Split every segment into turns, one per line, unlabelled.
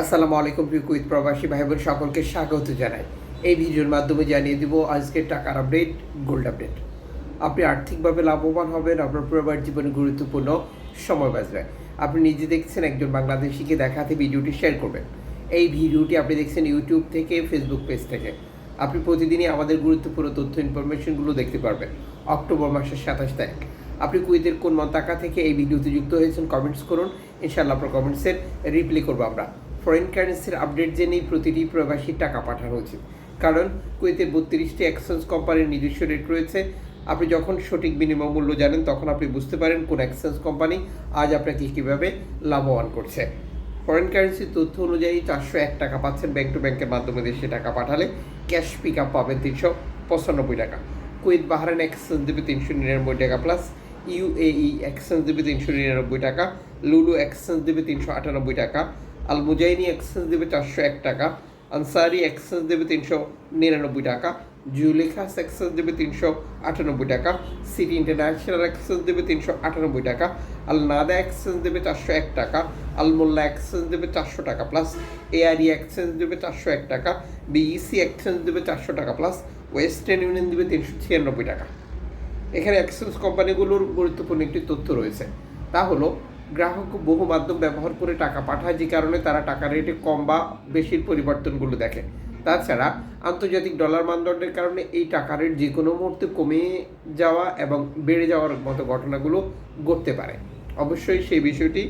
আসসালামু আলাইকুম প্রিয় কুইত প্রবাসী ভাই বোন সকলকে স্বাগত জানাই। এই ভিডিওর মাধ্যমে জানিয়ে দিব আজকের টাকার আপডেট গোল্ড আপডেট আপনি আর্থিকভাবে লাভবান হবেন, আপনার পরিবার জীবনে গুরুত্বপূর্ণ সময় বাঁচবে। আপনি নিজে দেখছেন, একজন বাংলাদেশিকে দেখাতে ভিডিওটি শেয়ার করবেন। এই ভিডিওটি আপনি দেখছেন ইউটিউব থেকে ফেসবুক পেজ থেকে। আপনি প্রতিদিনই আমাদের গুরুত্বপূর্ণ তথ্য ইনফরমেশনগুলো দেখতে পারবেন। অক্টোবর মাসের সাতাশ তারিখ। আপনি কুইতের কোন মন্তাকা থেকে এই ভিডিওতে যুক্ত হয়েছেন কমেন্টস করুন। ইনশাআল্লাহ আপনার কমেন্টসের রিপ্লাই করব আমরা। ফরেন কারেন্সির আপডেট জেনেই প্রতিটি প্রবাসী টাকা পাঠানো উচিত। কারণ কুয়েতে বত্রিশটি এক্সচেঞ্জ কোম্পানির নিজস্ব রেট রয়েছে। আপনি যখন সঠিক বিনিময় মূল্য জানেন, তখন আপনি বুঝতে পারেন কোন এক্সচেঞ্জ কোম্পানি আজ আপনাকে কীভাবে লাভবান করছে। ফরেন কারেন্সির তথ্য অনুযায়ী চারশো এক টাকা পাচ্ছেন ব্যাংক টু ব্যাংকের মাধ্যমে দেশে টাকা পাঠালে। ক্যাশ পিক আপ পাবেন তিনশো পঁচানব্বই টাকা। কুয়েত বাহারান এক্সচেঞ্জ দেবে তিনশো নিরানব্বই টাকা প্লাস ইউএই এক্সচেঞ্জ দেবে তিনশো নিরানব্বই টাকা। লুলু এক্সচেঞ্জ দেবে তিনশো আটানব্বই টাকা। আল মুজাইনি এক্সচেঞ্জ দেবে চারশো এক টাকা, আনসারি এক্সচেঞ্জ দেবে তিনশো নিরানব্বই টাকা, জুলেখাস এক্সচেঞ্জ দেবে তিনশো আটানব্বই টাকা সিটি ইন্টারন্যাশনাল এক্সচেঞ্জ দেবে তিনশো আটানব্বই টাকা আল নাদা এক্সচেঞ্জ দেবে চারশো এক টাকা আল মোল্লা এক্সচেঞ্জ দেবে চারশো টাকা প্লাস এআরই এক্সচেঞ্জ দেবে চারশো এক টাকা বিইসি এক্সচেঞ্জ দেবে চারশো টাকা প্লাস ওয়েস্টার্ন ইউনিয়ন দেবে তিনশো ছিয়ানব্বই টাকা। এখানে এক্সচেঞ্জ কোম্পানিগুলোর গুরুত্বপূর্ণ একটি তথ্য রয়েছে। তা হলো গ্রাহক বহু মাধ্যম ব্যবহার করে টাকা পাঠায়, যে কারণে তারা টাকা রেটে কম বা বেশির পরিবর্তনগুলো দেখে। তাছাড়া আন্তর্জাতিক ডলার মানদণ্ডের কারণে এই টাকা রেট যে কোনো মুহূর্তে কমে যাওয়া এবং বেড়ে যাওয়ার মতো ঘটনাগুলো ঘটতে পারে। অবশ্যই সেই বিষয়টি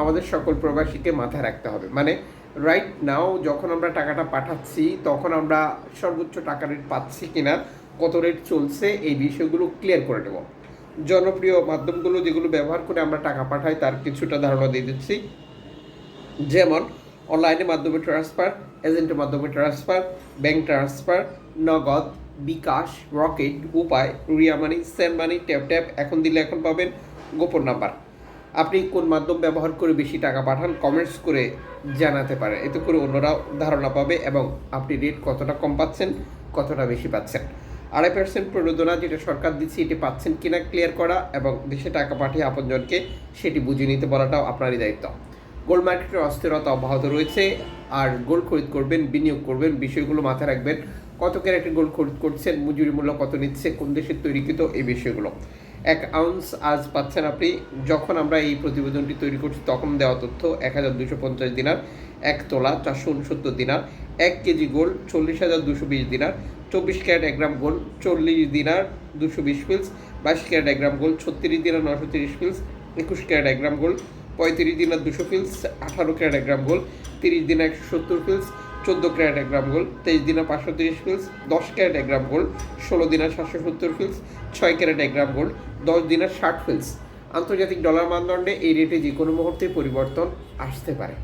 আমাদের সকল প্রবাসীকে মাথায় রাখতে হবে। মানে রাইট নাও যখন আমরা টাকাটা পাঠাচ্ছি, তখন আমরা সর্বোচ্চ টাকা রেট পাচ্ছি কিনা, কত রেট চলছে, এই বিষয়গুলো ক্লিয়ার করে নেব। জনপ্রিয় মাধ্যমগুলো যেগুলো ব্যবহার করে আমরা টাকা পাঠাই, তার কিছুটা ধারণা দিয়ে দিচ্ছি। যেমন, অনলাইনের মাধ্যমে ট্রান্সফার এজেন্টের মাধ্যমে transfer bank transfer Nagad, bKash Rocket Upay, Ria money send money tap tap এখন দিলে এখন পাবেন গোপন নাম্বার। আপনি কোন মাধ্যম ব্যবহার করে বেশি টাকা পাঠান কমেন্টস করে জানাতে পারেন। এতে করে অন্যরাও ধারণা পাবে এবং আপনি রেট কতটা কম পাচ্ছেন, কতটা বেশি পাচ্ছেন। আড়াই পার্সেন্ট প্রণোদনা যেটা সরকার দিচ্ছে, এটি পাচ্ছেন কিনা ক্লিয়ার করা এবং দেশে টাকা পাঠিয়ে আপনজনকে সেটি বুঝিয়ে নিতে বলাটাও আপনারই দায়িত্ব। গোল্ড মার্কেটের অস্থিরতা অব্যাহত রয়েছে আর গোল্ড খরিদ করবেন, বিনিয়োগ করবেন, বিষয়গুলো মাথায় রাখবেন। কত ক্যারেটের গোল্ড খরিদ করছেন, মজুরি মূল্য কত নিচ্ছে, কোন দেশের তৈরিকৃত, এই বিষয়গুলো। এক আউন্স আজ পাচ্ছেন আপনি, যখন আমরা এই প্রতিবেদনটি তৈরি করছি তখন দেওয়া তথ্য এক হাজার দুশো পঞ্চাশ দিনার, এক তোলা চারশো উনসত্তর দিনার, এক কেজি গোল্ড চল্লিশ হাজার দুশো বিশ দিনার। চব্বিশ ক্যারেট এক গ্রাম গোল্ড চল্লিশ দিনার দুশো বিশ পিলস বাইশ ক্যারেট এক গ্রাম গোল্ড ছত্রিশ দিনার নশো তিরিশ পিলস একুশ ক্যারেট এক গ্রাম গোল্ড পঁয়ত্রিশ দিনার দুশো পিলস আঠারো ক্যারেট এক গ্রাম গোল্ড তিরিশ দিনার একশো সত্তর পিলস চোদ্দ ক্যারেট এক গ্রাম গোল্ড তেইশ দিনার পাঁচশো তিরিশ পিলস দশ ক্যারেট এক গ্রাম গোল্ড ষোলো দিনার সাতশো সত্তর পিলস ছয় ক্যারেট এক গ্রাম গোল্ড দশ দিনার ষাট পিলস আন্তর্জাতিক ডলার মানদণ্ডে এই রেটে যে কোনো মুহূর্তে পরিবর্তন আসতে পারে।